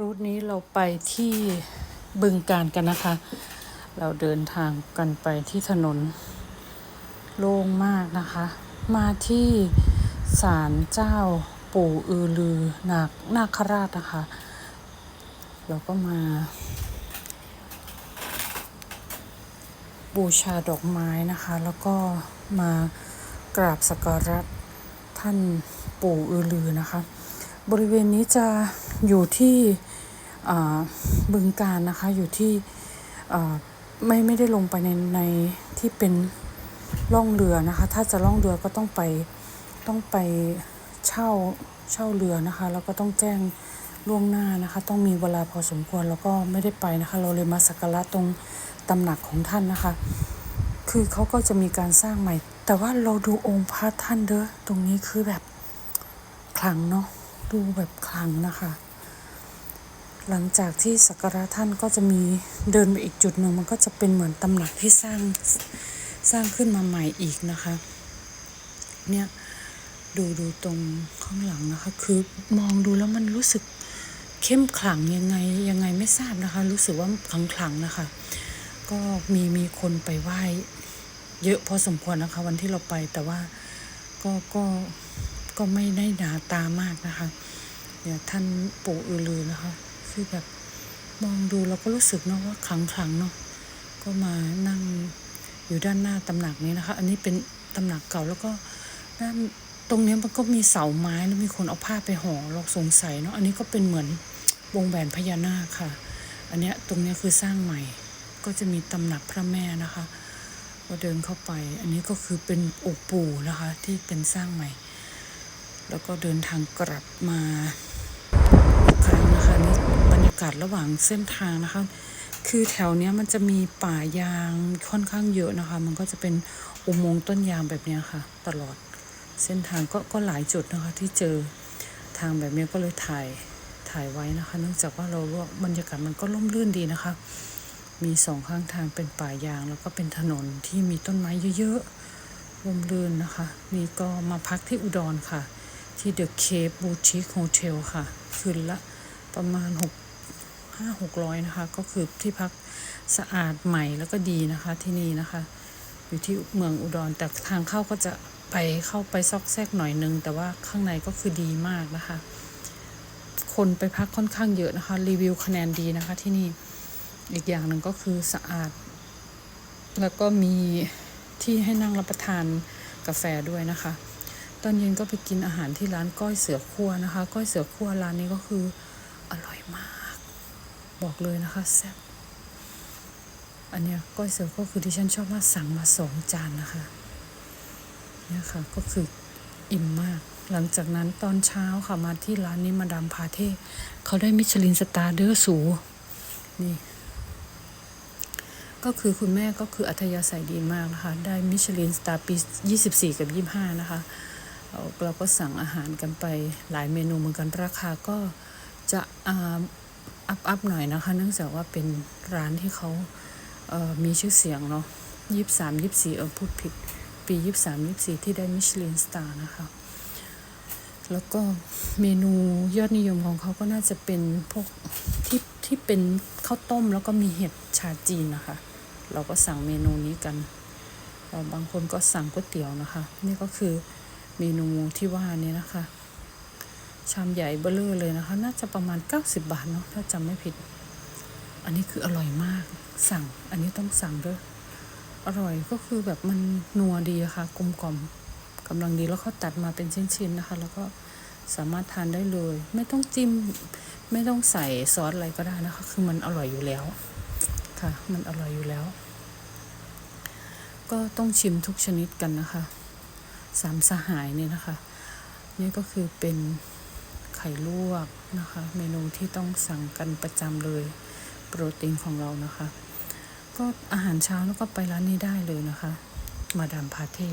รูทนี้เราไปที่บึงการกันนะคะ เราเดินทางกันไปที่ถนน โล่งมากนะคะ มาที่ศาลเจ้าปู่อือลือนาคนาคราชนะคะ เราก็มา บูชาดอกไม้นะคะ แล้วก็มากราบสักการะท่านปู่อือลือนะคะ บริเวณนี้จะ อยู่ที่บึงการนะคะอยู่ที่ไม่ไม่ได้ลงไปในในที่เป็นล่องเรือนะคะ ถ้าจะล่องเรือก็ต้องไปต้องไปเช่าเช่าเรือนะคะ แล้วก็ต้องแจ้งล่วงหน้านะคะ ต้องมีเวลาพอสมควรแล้วก็ไม่ได้ไปนะคะ เราเลยมาสักการะตรงตำหนักของท่านนะคะ คือเขาก็จะมีการสร้างใหม่ แต่ว่าเราดูองค์พระท่านเด้อตรงนี้คือแบบขลังเนาะดูแบบขลังนะคะ หลังจากที่สักการะท่านก็จะมีเดินไปอีกจุดหนึ่งมันก็จะเป็นเหมือนตำหนักที่สร้างสร้างขึ้นมาใหม่อีกนะคะ เนี่ยดูดูตรงข้างหลังนะคะ คือมองดูแล้วมันรู้สึกเข้มขลังยังไงยังไงไม่ทราบนะคะ รู้สึกว่าขลังขลังนะคะ ก็มีมีคนไปไหว้ เยอะพอสมควรนะคะ วันที่เราไปแต่ว่าก็ก็ก็ไม่ได้หนาตามากนะคะ เนี่ยท่านปู่อือลือนะคะ คือแบบมองดูเราก็รู้สึกเนาะว่าขลังขลังเนาะก็มานั่งอยู่ด้านหน้าตำหนักนี้นะคะ อันนี้เป็นตำหนักเก่าแล้วก็ด้านตรงนี้มันก็มีเสาไม้แล้วมีคนเอาผ้าไปห่อเราสงสัยเนาะอันนี้ก็เป็นเหมือนวงแหวนพญานาคค่ะ อันเนี้ยตรงเนี้ยคือสร้างใหม่ ก็จะมีตำหนักพระแม่นะคะก็เดินเข้าไป อันนี้ก็คือเป็นองค์ปู่นะคะที่เป็นสร้างใหม่ แล้วก็เดินทางกลับมาอีกครั้งนะคะนี่ กาศระหว่างเส้นทางนะคะ คือแถวเนี้ยมันจะมีป่ายางค่อนข้างเยอะนะคะ มันก็จะเป็นอุโมงค์ต้นยางแบบเนี้ยค่ะ ตลอดเส้นทางก็ก็หลายจุดนะคะ ที่เจอทางแบบเนี้ยก็เลยถ่ายถ่ายไว้นะคะ เนื่องจากว่าเราว่าบรรยากาศมันก็ร่มรื่นดีนะคะ มีสองข้างทางเป็นป่ายาง แล้วก็เป็นถนนที่มีต้นไม้เยอะๆร่มรื่นนะคะ นี่ก็มาพักที่อุดรค่ะ ที่เดอะเคปบูชิคโฮเทลค่ะ คืนละประมาณ 6 5 600นะคะ ก็คือที่พักสะอาดใหม่แล้วก็ดีนะคะที่นี่นะคะ อยู่ที่เมืองอุดรแต่ทางเข้าก็จะไปเข้าไปซอกแซกหน่อยนึง แต่ว่าข้างในก็คือดีมากนะคะ คนไปพักค่อนข้างเยอะนะคะ รีวิวคะแนนดีนะคะที่นี่อีกอย่างหนึ่งก็คือสะอาด แล้วก็มีที่ให้นั่งรับประทานกาแฟด้วยนะคะ ตอนเย็นก็ไปกินอาหารที่ร้านก้อยเสือคั่วนะคะ ก้อยเสือคั่วร้านนี้ก็คืออร่อยมาก บอกเลยนะคะแซ่บอันเนี้ยก้อยเสือก็คือที่ฉันชอบมากสั่งมาสองจานนะคะเนี่ยค่ะก็คืออิ่มมาก หลังจากนั้นตอนเช้าค่ะมาที่ร้านนี้มาดามพาเท่เขาได้มิชลินสตาร์เดอร์สูนี่ก็คือคุณแม่ก็คืออัธยาศัยดีมากนะคะ ได้มิชลินสตาร์ปี 24 กับ 25 นะคะ เราเราก็สั่งอาหารกันไปหลายเมนูเหมือนกันราคาก็จะ อัพอัพหน่อยนะคะ เนื่องจากว่าเป็นร้านที่เขาเมีชื่อเสียงเนาะ23 24เออพูดผิด ปี23 24ที่ได้มิชลินสตาร์นะคะ แล้วก็เมนูยอดนิยมของเขาก็น่าจะเป็นพวกที่ที่เป็นข้าวต้มแล้วก็มีเห็ดชาจีนนะคะ เราก็สั่งเมนูนี้กัน บางคนก็สั่งก๋วยเตี๋ยวนะคะ นี่ก็คือเมนูที่ว่านี้นะคะ ชามใหญ่เบ้อเร่อเลยนะคะ น่าจะประมาณ 90 บาทเนาะถ้าจำไม่ผิด อันนี้คืออร่อยมากสั่ง อันนี้ต้องสั่งด้วยอร่อยก็คือแบบมันนัวดีะค่ะกลมกล่อมกำลังดีแล้วเขาตัดมาเป็นชิ้นๆนะคะ แล้วก็สามารถทานได้เลย ไม่ต้องจิ้ม ไม่ต้องใส่ซอสอะไรก็ได้นะคะ คือมันอร่อยอยู่แล้วค่ะ มันอร่อยอยู่แล้ว ก็ต้องชิมทุกชนิดกันนะคะ สามสหายเนี่ยนะคะ นี่ก็คือเป็น ข่ลวกนะคะ เมนูที่ต้องสั่งกันประจำเลยโปรตีนของเรานะคะ ก็อาหารเช้าแล้วก็ไปร้านนี้ได้เลยนะคะ มาดามพาเท่